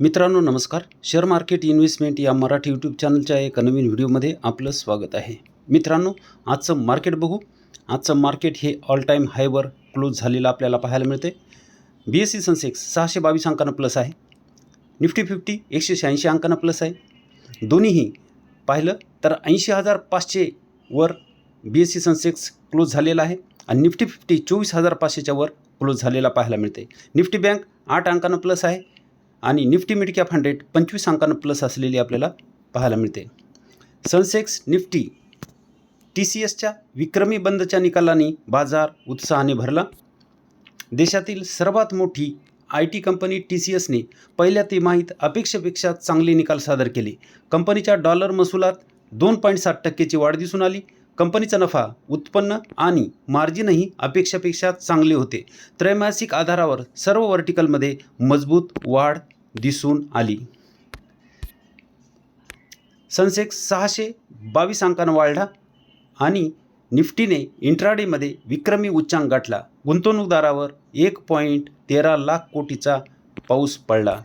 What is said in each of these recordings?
मित्रांनो नमस्कार. Share market investment या मराठी यूट्यूब चॅनलच्या एका नवीन व्हिडिओमध्ये आपलं स्वागत आहे. मित्रांनो आजचं मार्केट बघू. आजचं मार्केट हे ऑल टाईम हायवर क्लोज झालेलं आपल्याला पाहायला मिळते बी एस सी सेन्सेक्स सहाशे बावीस अंकानं प्लस आहे. निफ्टी फिफ्टी एकशे शहाऐंशी अंकानं प्लस आहे. दोन्हीही पाहिलं तर ऐंशी हजार पाचशेवर B S C Sensex close झालेला आहे आणि निफ्टी फिफ्टी चोवीस हजार पाचशेच्या वर क्लोज झालेला पाहायला मिळते निफ्टी बँक आठ अंकानं प्लस आहे. आणि निफ्टी मिड कॅप हंड्रेड पंचवीस अंकांना प्लस असलेली आपल्याला पाहायला मिळते. सनसेक्स निफ्टी टी सी एसच्या विक्रमी बंदच्या निकालाने बाजार उत्साहाने भरला. देशातील सर्वात मोठी I T company T C एसने पहिल्या तिमाहीत अपेक्षेपेक्षा चांगले निकाल सादर केले. कंपनीच्या डॉलर महसुलात दोन पॉईंट सात टक्केची वाढ दिसून आली. कंपनीचा नफा उत्पन्न आणि मार्जिनही अपेक्षापेक्षा चांगले होते. त्रैमासिक आधारावर सर्व व्हर्टिकलमध्ये मजबूत वाढ दिसून आली. सनसेक्स सहाशे बावीस अंकानं वाढला आणि निफ्टीने इंट्राडेमध्ये विक्रमी उच्चांक गाठला. गुंतवणूकदारावर एक पॉईंट तेरा लाख कोटीचा पाऊस पडला.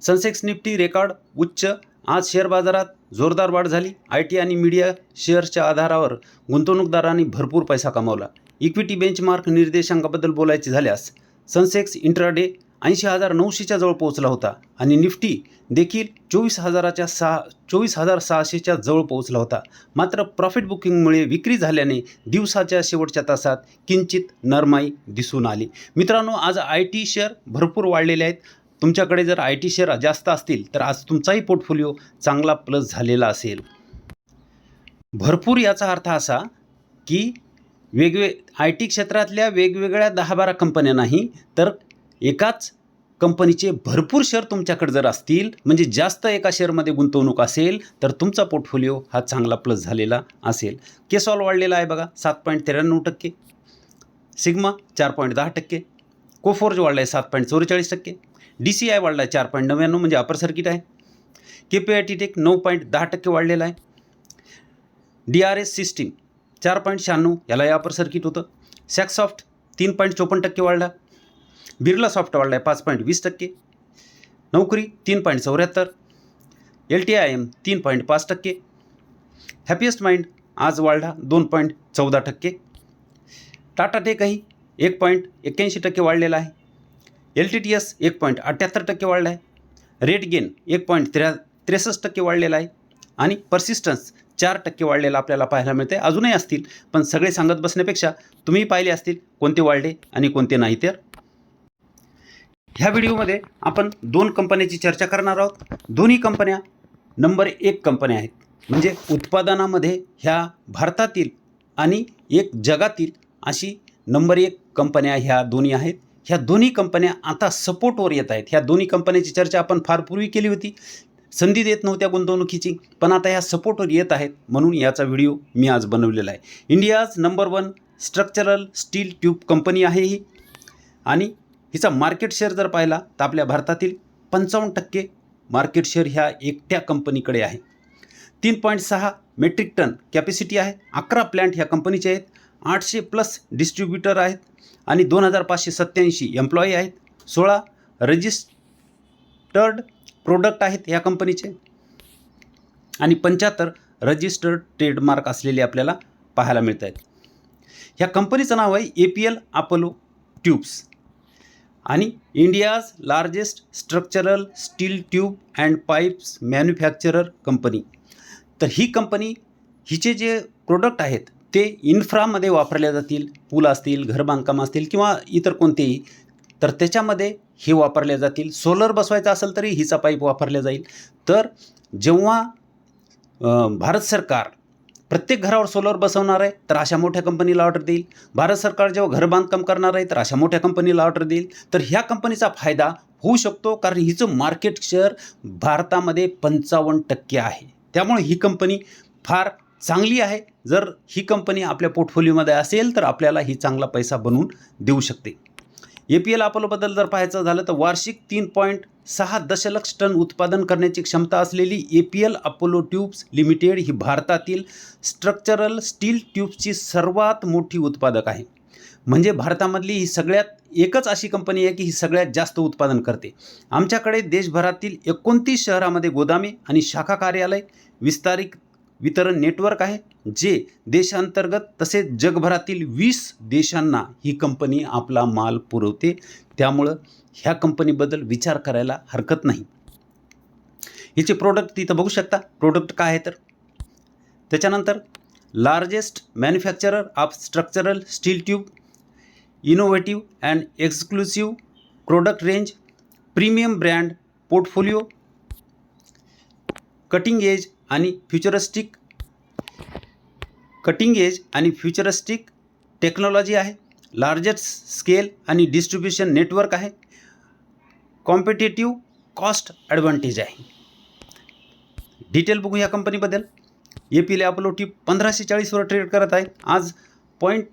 सनसेक्स निफ्टी रेकॉर्ड उच्च. आज शेअर बाजारात जोरदार वाढ झाली. आय टी आणि मीडिया शेअर्सच्या आधारावर गुंतवणूकदारांनी भरपूर पैसा कमावला. इक्विटी बेंचमार्क निर्देशांकाबद्दल बोलायचे झाल्यास सनसेक्स इंट्राडे ऐंशी हजार नऊशेच्या जवळ पोहोचला होता आणि निफ्टी देखील चोवीस हजाराच्या सहा चोवीस हजार सहाशेच्या जवळ पोहोचला होता. मात्र प्रॉफिट बुकिंगमुळे विक्री झाल्याने दिवसाच्या शेवटच्या तासात किंचित नरमाई दिसून आली. मित्रांनो आज आय टी शेअर भरपूर वाढलेले आहेत. तुमच्याकडे जर आय टी शेअर जास्त असतील तर आज तुमचाही पोर्टफोलिओ चांगला प्लस झालेला असेल. भरपूर याचा अर्थ असा की वेगवे आय टी क्षेत्रातल्या वेगवेगळ्या दहा बारा कंपन्या नाही तर एकाच कंपनीचे भरपूर शेअर तुमच्याकडे जर असतील म्हणजे जास्त एका शेअरमध्ये गुंतवणूक असेल तर तुमचा पोर्टफोलिओ हा चांगला प्लस झालेला असेल. केसॉल वाढलेला आहे बघा सात पॉईंट त्र्याण्णव टक्के. सिग्मा चार पॉईंट दहा टक्के. कोफोर्ज वाढला आहे सात पॉईंट चौवेचाळीस टक्के. डी सी आय वाढला आहे चार पॉईंट नव्याण्णव म्हणजे अपर सर्किट आहे. K P I T tech नऊ पॉईंट दहा टक्के वाढलेला आहे. डी आर एस सिस्टीम चार पॉईंट शहाण्णव यालाही अपर सर्किट होतं. सॅक्सॉफ्ट तीन पॉईंट चोपन्न टक्के वाढला. बिर्ला सॉफ्ट वाढला आहे पाच पॉईंट वीस टक्के. नोकरी तीन पॉईंट चौऱ्याहत्तर. एल टी आय एम तीन पॉईंट पाच टक्के. हॅपिएस्ट माइंड आज वाढला दोन पॉईंट चौदा टक्के. टाटा टेकही एक पॉईंट एक्क्याऐंशी टक्के वाढलेला आहे. एल टी टी एस एक पॉईंट अठ्ठ्याहत्तर टक्के वाढला आहे. रेट गेन एक पॉईंट त्र्या त्रेसष्ट टक्के वाढलेला आहे. आणि पर्सिस्टन्स चार टक्के वाढलेला आपल्याला पाहायला मिळते अजूनही असतील पण सगळे सांगत बसण्यापेक्षा तुम्ही पाहिले असतील कोणते वाढले आणि कोणते नाही तर. ह्या व्हिडिओमध्ये आपण दोन कंपन्याची चर्चा करणार आहोत. दोन्ही कंपन्या नंबर एक कंपन्या आहेत. म्हणजे उत्पादनामध्ये ह्या भारतातील आणि एक जगातील अशी नंबर एक कंपन्या ह्या दोन्ही आहेत. ह्या दोन्ही कंपन्या आता सपोर्टवर येत आहेत. ह्या दोन्ही कंपन्याची चर्चा आपण फार पूर्वी केली होती. संधी देत नव्हत्या गुंतवणुकीची पण आता ह्या सपोर्टवर येत आहेत म्हणून याचा व्हिडिओ मी आज बनवलेला आहे. India's number one structural steel tube company आहे ही. आणि हिचा मार्केट शेअर जर पाहिला तर आपल्या भारतातील पंचावन्न टक्के मार्केट शेअर ह्या एकट्या कंपनीकडे आहे. तीन पॉईंट सहा मेट्रिक टन कॅपॅसिटी आहे. अकरा प्लॅन्ट ह्या कंपनीचे आहेत. आठशे प्लस डिस्ट्रीब्युटर आहेत. आणि दोन हजार पाचशे सत्त्याऐंशी एम्प्लॉई आहेत. सोळा रजिस्टर्ड प्रोडक्ट आहेत ह्या कंपनीचे आणि पंच्याहत्तर रजिस्टर्ड ट्रेडमार्क असलेले आपल्याला पाहायला मिळत आहेत ह्या कंपनीचं नाव आहे A P L Apollo tubes आणि India's largest structural steel tube and pipes manufacturer company. तर ही कंपनी हिचे जे प्रोडक्ट आहेत ते इन्फ्रामध्ये वापरले जातील पूल असतील घर बांधकाम असतील किंवा इतर कोणतेही तर त्याच्यामध्ये हे वापरले जातील. सोलर बसवायचं असेल तरी हिचा पाईप वापरला जाईल. तर जेव्हा भारत सरकार प्रत्येक घरावर सोलर बसवणार आहे तर अशा मोठ्या कंपनीला ऑर्डर देईल. भारत सरकार जेव्हा घर बांधकाम करणार आहे तर अशा मोठ्या कंपनीला ऑर्डर देईल. तर ह्या कंपनीचा फायदा होऊ शकतो कारण हिचं मार्केट शेअर भारतामध्ये पंचावन्न टक्के आहे. त्यामुळे ही कंपनी फार चांगली आहे. जर ही कंपनी आपल्या पोर्टफोलिओमध्ये असेल तर आपल्याला ही चांगला पैसा बनवून देऊ शकते. ए पी एल अपोलोबद्दल जर पाहायचं झालं तर वार्षिक तीन पॉईंट सहा दशलक्ष टन उत्पादन करण्याची क्षमता असलेली A P L Apollo tubes limited ही भारतातील स्ट्रक्चरल स्टील ट्यूब्सची सर्वात मोठी उत्पादक आहे. म्हणजे भारतामधली ही सगळ्यात एकच अशी कंपनी आहे की ही सगळ्यात जास्त उत्पादन करते. आमच्याकडे देशभरातील एकोणतीस शहरामध्ये गोदामे आणि शाखा कार्यालय विस्तारित वितरण नेटवर्क आहे जे देशांतर्गत तसेच जगभरातील वीस देशांना ही कंपनी आपला माल पुरवते. त्यामुळं ह्या कंपनीबद्दल विचार करायला हरकत नाही. हिचे प्रोडक्ट तिथं बघू शकता. प्रोडक्ट काय आहे तर? त्याच्यानंतर largest manufacturer of structural steel tube innovative and exclusive product range premium brand portfolio cutting edge आणि फ्युचरिस्टिक कटिंग एज आणि फ्युचरिस्टिक टेक्नॉलॉजी आहे. लार्जेस्ट स्केल आणि डिस्ट्रीब्युशन नेटवर्क आहे. कॉम्पिटेटिव्ह कॉस्ट ॲडव्हान्टेज आहे. डिटेल बघू या कंपनीबद्दल. ए पी अपोलो टी पंधराशे चाळीसवर ट्रेड करत आहे. आज पॉईंट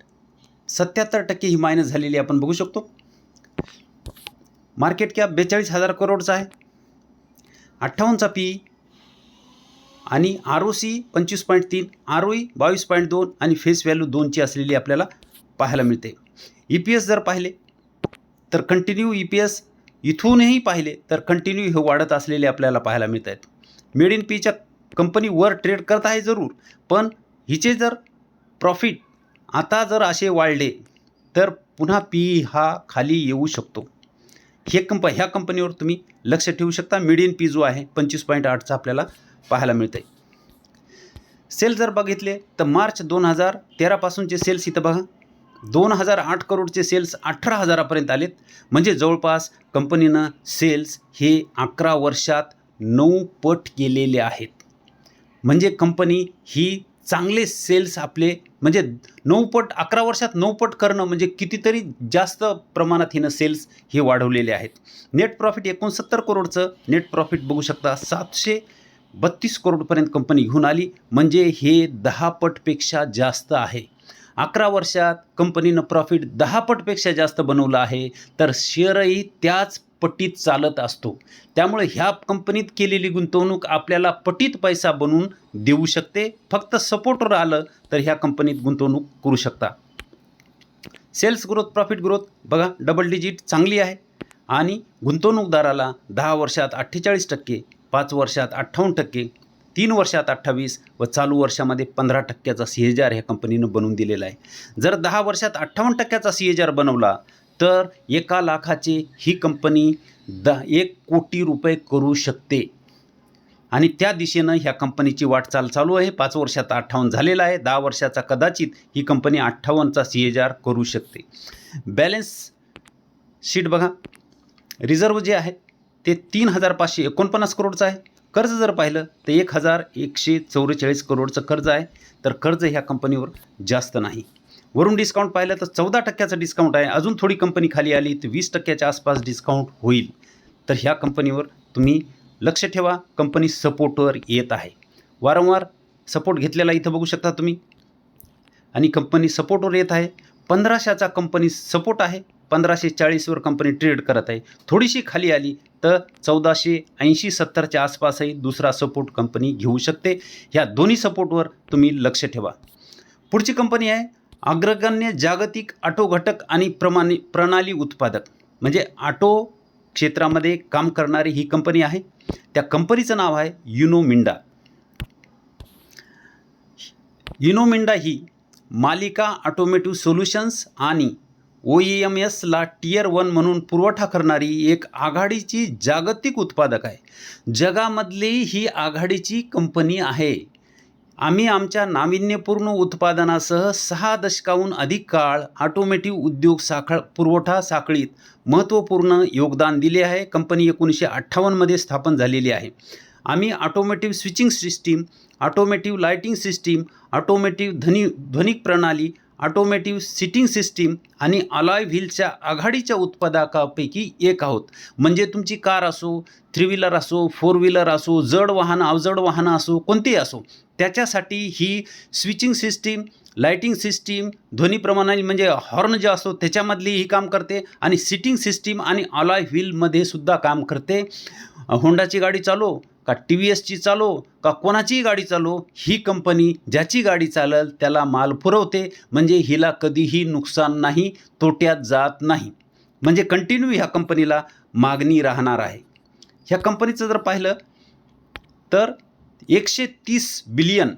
सत्याहत्तर टक्के ही मायनस झालेली आपण बघू शकतो. मार्केट कॅप बेचाळीस हजार करोडचा आहे. अठ्ठावन्नचा पी आणि आर ओ सी पंचवीस पॉईंट तीन आर ओ ई बावीस पॉईंट दोन आणि फेस व्हॅल्यू दोनची असलेली आपल्याला पाहायला मिळते. ई पी एस जर पाहिले तर कंटिन्यू ई पी एस इथूनही पाहिले तर कंटिन्यू हे वाढत असलेले आपल्याला पाहायला मिळत आहेत मेड इन पीच्या कंपनी वर ट्रेड करत आहे जरूर पण हिचे जर प्रॉफिट आता जर असे वाढले तर पुन्हा पी हा खाली येऊ शकतो. हे कंप ह्या कंपनीवर तुम्ही लक्ष ठेवू शकता. मिडियन पी जो आहे पंचवीस पॉईंट आठचा आपल्याला पाहायला मिळते सेल जर बघितले तर मार्च दोन हजार तेरापासूनचे सेल्स इथं बघा. दोन हजार आठ करोडचे सेल्स अठरा हजारापर्यंत आलेत. म्हणजे जवळपास कंपनीनं सेल्स हे अकरा वर्षात नऊ पट केलेले आहेत. म्हणजे कंपनी ही चांगले सेल्स आपले म्हणजे नऊ पट अकरा वर्षात नऊ पट करणं म्हणजे कितीतरी जास्त प्रमाणात हिनं सेल्स हे वाढवलेले आहेत. नेट प्रॉफिट एकोणसत्तर करोडचं नेट प्रॉफिट बघू शकता सातशे बत्तीस करोडपर्यंत कंपनी घेऊन आली. म्हणजे हे दहा पटपेक्षा जास्त आहे. अकरा वर्षात कंपनीनं प्रॉफिट दहा पटपेक्षा जास्त बनवलं आहे तर शेअरही त्याच पटीत चालत असतो. त्यामुळे ह्या कंपनीत केलेली गुंतवणूक आपल्याला पटीत पैसा बनवून देऊ शकते. फक्त सपोर्टवर आलं तर ह्या कंपनीत गुंतवणूक करू शकता. सेल्स ग्रोथ प्रॉफिट ग्रोथ बघा डबल डिजिट चांगली आहे. आणि गुंतवणूकदाराला दहा वर्षात अठ्ठेचाळीस टक्के पाच वर्षात अठ्ठावन्न टक्के तीन वर्षात अठ्ठावीस व चालू वर्षामध्ये पंधरा टक्क्याचा सी एच आर ह्या कंपनीनं बनवून दिलेला आहे. जर दहा वर्षात अठ्ठावन्न टक्क्याचा सी एच आर बनवला तर एका लाखाचे ही कंपनी द एक कोटी रुपये करू शकते. आणि त्या दिशेनं ह्या कंपनीची वाटचाल चालू आहे. पाच वर्षात अठ्ठावन्न झालेला आहे. दहा वर्षाचा कदाचित ही कंपनी अठ्ठावन्नचा सी एच आर करू शकते. बॅलन्स शीट बघा. रिझर्व जे आहे ते तीन हजार पाचशे एकोणपन्नास करोडचं आहे. कर्ज जर पाहिलं तर एक हजार एकशे चौवेचाळीस करोडचं कर्ज आहे. तर कर्ज ह्या कंपनीवर जास्त नाही. वरून डिस्काउंट पाहिलं तर चौदा टक्क्याचं डिस्काउंट आहे. अजून थोडी कंपनी खाली आली तर वीस टक्क्याच्या आसपास डिस्काउंट होईल. तर ह्या कंपनीवर तुम्ही लक्ष ठेवा. कंपनी सपोर्टवर येत आहे. वारंवार सपोर्ट घेतलेला इथं बघू शकता तुम्ही. आणि कंपनी सपोर्टवर येत आहे. पंधराशेचा कंपनी सपोर्ट आहे. पंधराशे चाळीसवर कंपनी ट्रेड करत आहे. थोडीशी खाली आली तर चौदाशे ऐंशी सत्तरच्या आसपासही दुसरा सपोर्ट कंपनी घेऊ शकते. ह्या दोन्ही सपोर्टवर तुम्ही लक्ष ठेवा. पुढची कंपनी आहे अग्रगण्य जागतिक ऑटो घटक आणि प्रमाणे प्रणाली उत्पादक. म्हणजे ऑटो क्षेत्रामध्ये काम करणारी ही कंपनी आहे. त्या कंपनीचं नाव आहे युनोमिंडा युनोमिंडा ही मालिका ऑटोमेटिव्ह सोल्युशन्स आणि ओ ई एम एसला टीयर वन म्हणून पुरवठा करणारी एक आघाडीची जागतिक उत्पादक आहे. जगामधली ही आघाडीची कंपनी आहे. आम्ही आमच्या नाविन्यपूर्ण उत्पादनासह सहा दशकाहून अधिक काळ ऑटोमेटिव्ह उद्योग साखळ पुरवठा साखळीत महत्त्वपूर्ण योगदान दिले आहे. कंपनी एकोणीसशे अठ्ठावन्नमध्ये स्थापन झालेली आहे. आम्ही automotive switching system automotive lighting system automotive ध्वनी ध्वनिक प्रणाली ऑटोमेटिव्ह सिटिंग सिस्टीम आणि अलॉय व्हीलच्या आघाडीच्या उत्पादकापैकी एक आहोत. म्हणजे तुमची कार असो थ्री व्हीलर असो फोर व्हीलर असो जड वाहन अवजड वाहनं असो कोणतीही असो त्याच्यासाठी ही स्विचिंग सिस्टीम लायटिंग सिस्टीम ध्वनी प्रमाणाने म्हणजे हॉर्न जे असतो त्याच्यामधली ही काम करते आणि सिटिंग सिस्टीम आणि अलॉय व्हीलमध्ये सुद्धा काम करते. होंडाची गाडी चालो का टी व्ही एसची चालो का कोणाचीही गाडी चालो ही कंपनी ज्याची गाडी चालल त्याला माल पुरवते. म्हणजे हिला कधीही नुकसान नाही तोट्यात जात नाही. म्हणजे कंटिन्यू ह्या कंपनीला मागणी राहणार आहे. ह्या कंपनीचं जर पाहिलं तर एकशे तीस बिलियन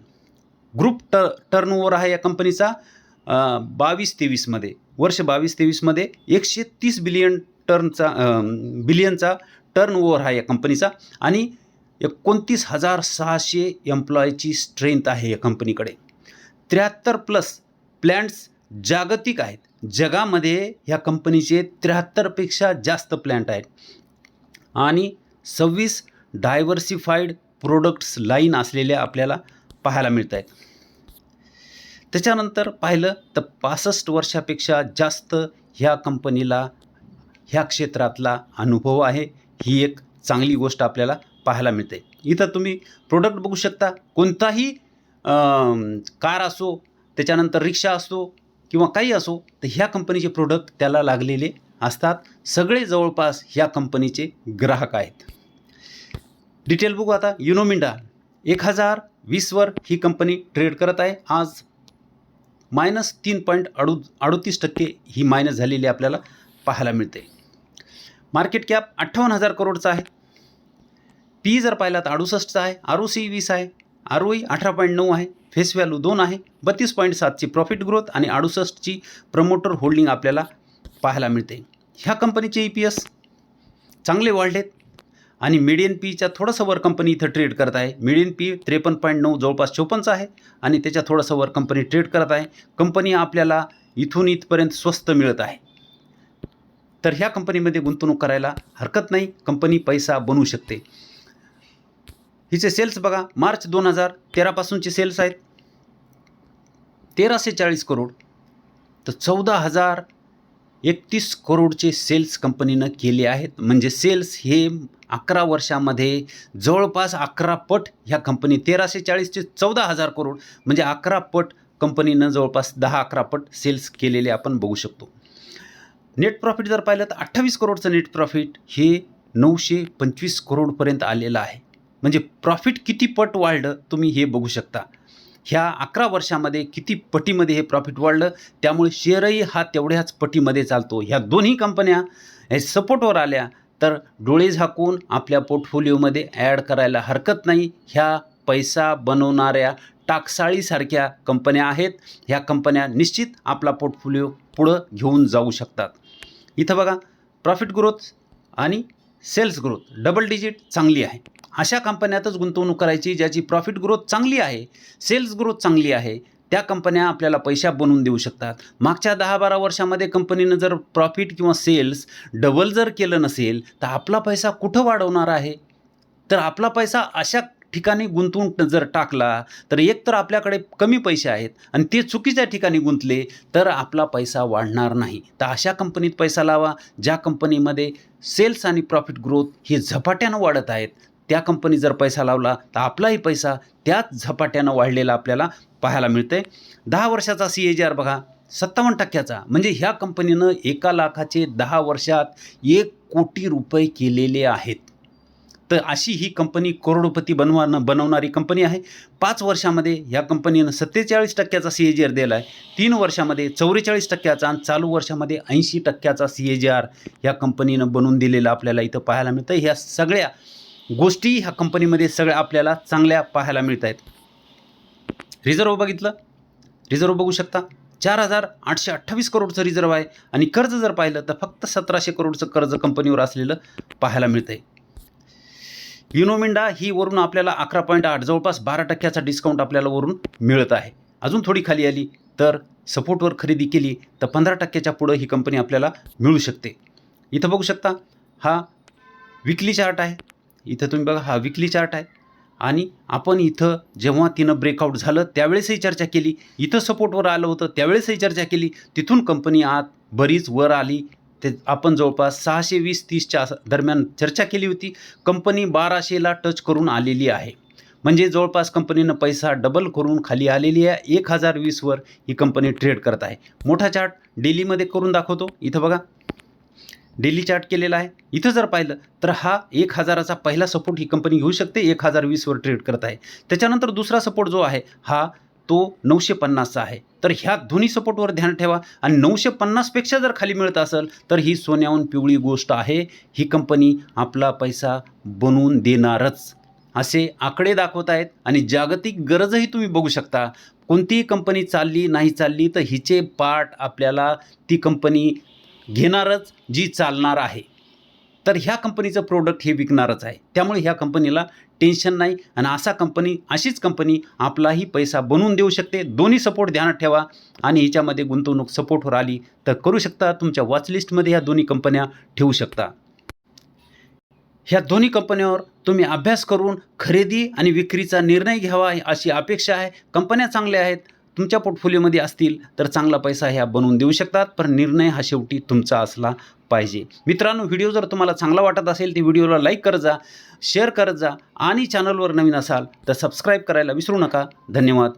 ग्रुप ट टर्नओव्हर आहे या कंपनीचा बावीस तेवीसमध्ये वर्ष बावीस तेवीसमध्ये एकशे तीस बिलियन टर्नचा बिलियनचा टर्न ओव्हर आहे या कंपनीचा आणि एकोणतीस हजार सहाशे एम्प्लॉयची स्ट्रेंथ आहे या कंपनीकडे त्र्याहत्तर प्लस प्लॅन्ट्स जागतिक आहेत. जगामध्ये ह्या कंपनीचे त्र्याहत्तरपेक्षा जास्त प्लॅन्ट आहेत. आणि सव्वीस डायव्हर्सिफाईड प्रोडक्ट्स लाईन असलेल्या आपल्याला पाहायला मिळत आहेत त्याच्यानंतर पाहिलं तर पासष्ट वर्षापेक्षा जास्त ह्या कंपनीला ह्या क्षेत्रातला अनुभव आहे. ही एक चांगली गोष्ट आपल्याला पाहायला मिळते. इथं तुम्ही प्रोडक्ट बघू शकता. कोणताही कार असो त्याच्यानंतर रिक्षा असो किंवा काही असो तर ह्या कंपनीचे प्रोडक्ट त्याला लागलेले असतात. सगळे जवळपास ह्या कंपनीचे ग्राहक आहेत. डिटेल बघू आता. युनोमिंडा एक हजार वीसवर ही कंपनी ट्रेड करत आहे. आज मायनस तीन पॉईंट अडू अडोतीस टक्के ही मायनस झालेली आपल्याला पाहायला मिळते. मार्केट कॅप अठ्ठावन्न हजार करोडचा आहे. पी जर पाहिला तर अडुसष्टचा आहे आर ओ सी वीस आहे आर ओ ई अठरा पॉईंट नऊ आहे फेस व्हॅल्यू दोन आहे बत्तीस पॉईंट सातची प्रॉफिट ग्रोथ आणि अडुसष्टची प्रमोटर होल्डिंग आपल्याला पाहायला मिळते. ह्या कंपनीचे ई पी एस चांगले वाढलेत आणि मिडियन पीच्या थोडंसं वर कंपनी इथं ट्रेड करत आहे. मिडियन पी त्रेपन्न पॉईंट नऊ जवळपास चोपन्नचा आहे आणि त्याच्या थोडंसं वर कंपनी ट्रेड करत आहे. कंपनी आपल्याला इथून इथपर्यंत स्वस्त मिळत आहे. तर ह्या कंपनीमध्ये गुंतवणूक करायला हरकत नाही. कंपनी पैसा बनवू शकते. हिचे सेल्स बघा मार्च दोन हजार तेरापासूनचे सेल्स आहेत. तेराशे चाळीस करोड. तर चौदा हजार एकतीस करोडचे सेल्स कंपनीनं केले आहेत. म्हणजे सेल्स हे अकरा वर्षामध्ये जवळपास अकरा पट ह्या कंपनी तेराशे चाळीसचे चौदा हजार करोड. म्हणजे अकरा पट कंपनीनं जवळपास दहा अकरा पट सेल्स केलेले आपण बघू शकतो. नेट प्रॉफिट जर पाहिलं तर अठ्ठावीस करोडचं नेट प्रॉफिट हे नऊशे पंचवीस करोडपर्यंत आलेलं आहे. म्हणजे प्रॉफिट किती पट वाढलं तुम्ही हे बघू शकता. ह्या अकरा वर्षामध्ये किती पटीमध्ये हे प्रॉफिट वाढलं त्यामुळे शेअरही हा तेवढ्याच पटीमध्ये चालतो. ह्या दोन्ही कंपन्या हे सपोर्टवर आल्या तर डोळे झाकून आपल्या पोर्टफोलिओमध्ये ॲड करायला हरकत नाही. ह्या पैसा बनवणाऱ्या टाकसाळीसारख्या कंपन्या आहेत. ह्या कंपन्या निश्चित आपला पोर्टफोलिओ पुढं घेऊन जाऊ शकतात. इथं बघा प्रॉफिट ग्रोथ आणि सेल्स ग्रोथ डबल डिजिट चांगली आहे. अशा कंपन्यातच गुंतवणूक करायची ज्याची प्रॉफिट ग्रोथ चांगली आहे सेल्स ग्रोथ चांगली आहे त्या कंपन्या आपल्याला पैसा बनवून देऊ शकतात. मागच्या दहा बारा वर्षामध्ये कंपनीनं जर प्रॉफिट किंवा सेल्स डबल जर केलं नसेल तर आपला पैसा कुठं वाढवणार आहे? तर आपला पैसा अशा ठिकाणी गुंतवून जर टाकला तर एक तर आपल्याकडे कमी पैसे आहेत आणि ते चुकीच्या ठिकाणी गुंतले तर आपला पैसा वाढणार नाही. तर अशा कंपनीत पैसा लावा ज्या कंपनीमध्ये सेल्स आणि प्रॉफिट ग्रोथ हे झपाट्यानं वाढत आहेत त्या कंपनी जर पैसा लावला तर आपलाही पैसा त्याच झपाट्यानं वाढलेला आपल्याला पाहायला मिळते दहा वर्षाचा सी ए जी आर बघा सत्तावन्न टक्क्याचा. म्हणजे ह्या कंपनीनं एका लाखाचे दहा वर्षात एक कोटी रुपये केलेले आहेत. तर अशी ही कंपनी करोडपती बनवा बनवणारी कंपनी आहे. पाच वर्षामध्ये ह्या कंपनीनं सत्तेचाळीस टक्क्याचा सी ए जी आर दिला आहे तीन वर्षामध्ये चौवेचाळीस टक्क्याचा आणि चालू वर्षामध्ये ऐंशी टक्क्याचा सी ए जी आर ह्या कंपनीनं बनवून दिलेला आपल्याला इथं पाहायला मिळतं. ह्या सगळ्या गोष्टी ह्या कंपनीमध्ये सगळ्या आपल्याला चांगल्या पाहायला मिळत आहेत रिझर्व बघितलं? रिझर्व बघू शकता. चार हजार आठशे अठ्ठावीस करोडचं रिझर्व आहे आणि कर्ज जर पाहिलं तर फक्त सतराशे करोडचं कर्ज कंपनीवर असलेलं पाहायला मिळतं आहे युनोमिंडा ही वरून आपल्याला अकरा पॉईंट आठ जवळपास बारा टक्क्याचा डिस्काउंट आपल्याला वरून मिळत आहे. अजून थोडी खाली आली तर सपोर्टवर खरेदी केली तर पंधरा टक्क्याच्या पुढं ही कंपनी आपल्याला मिळू शकते. इथं बघू शकता हा विकली चार्ट आहे. इथं तुम्ही बघा हा विकली चार्ट आहे. आणि आपण इथं जेव्हा तिनं ब्रेकआउट झालं त्यावेळेसही चर्चा केली. इथं सपोर्टवर आलं होतं त्यावेळेसही चर्चा केली. तिथून कंपनी आत बरीच वर आली. ते आपण जवळपास सहाशे वीस तीसच्या दरम्यान चर्चा केली होती. कंपनी बाराशेला टच करून आलेली आहे. म्हणजे जवळपास कंपनीनं पैसा डबल करून खाली आलेली आहे. एक हजार वीसवर ही कंपनी ट्रेड करत आहे. मोठा चार्ट डेलीमध्ये करून दाखवतो. इथं बघा. डेली चार्ट केलेला आहे. इथं जर पाहिलं तर हा एक हजाराचा पहिला सपोर्ट ही कंपनी घेऊ शकते. एक हजार वीसवर ट्रेड करत आहे. त्याच्यानंतर दुसरा सपोर्ट जो आहे हा तो नऊशे पन्नासचा आहे. तर ह्या दोन्ही सपोर्टवर ध्यान ठेवा. आणि नऊशे पन्नासपेक्षा जर खाली मिळत असेल तर ही सोन्याहून पिवळी गोष्ट आहे. ही कंपनी आपला पैसा बनवून देणारच. असे आकडे दाखवत आहेत आणि जागतिक गरजही तुम्ही बघू शकता. कोणतीही कंपनी चालली नाही चालली तर हिचे पार्ट आपल्याला ती कंपनी घेणारच जी चालणार आहे. तर ह्या कंपनीचं प्रोडक्ट हे विकणारच आहे. त्यामुळे ह्या कंपनीला टेन्शन नाही आणि असा कंपनी अशीच कंपनी आपलाही पैसा बनवून देऊ शकते. दोन्ही सपोर्ट ध्यानात ठेवा आणि ह्याच्यामध्ये गुंतवणूक सपोर्टवर आली तर करू शकता. तुमच्या वॉचलिस्टमध्ये ह्या दोन्ही कंपन्या ठेवू शकता. ह्या दोन्ही कंपन्यांवर तुम्ही अभ्यास करून खरेदी आणि विक्रीचा निर्णय घ्यावा अशी अपेक्षा आहे. कंपन्या चांगल्या आहेत तुमच्या पोर्टफोलिओमध्ये असतील तर चांगला पैसा ह्या बनवून देऊ शकतात. पण निर्णय हा शेवटी तुमचा असला पाहिजे. मित्रांनो व्हिडिओ जर तुम्हाला चांगला वाटत असेल तर व्हिडिओला लाईक करत जा शेअर करत जा आणि चॅनलवर नवीन असाल तर सबस्क्राईब करायला विसरू नका. धन्यवाद.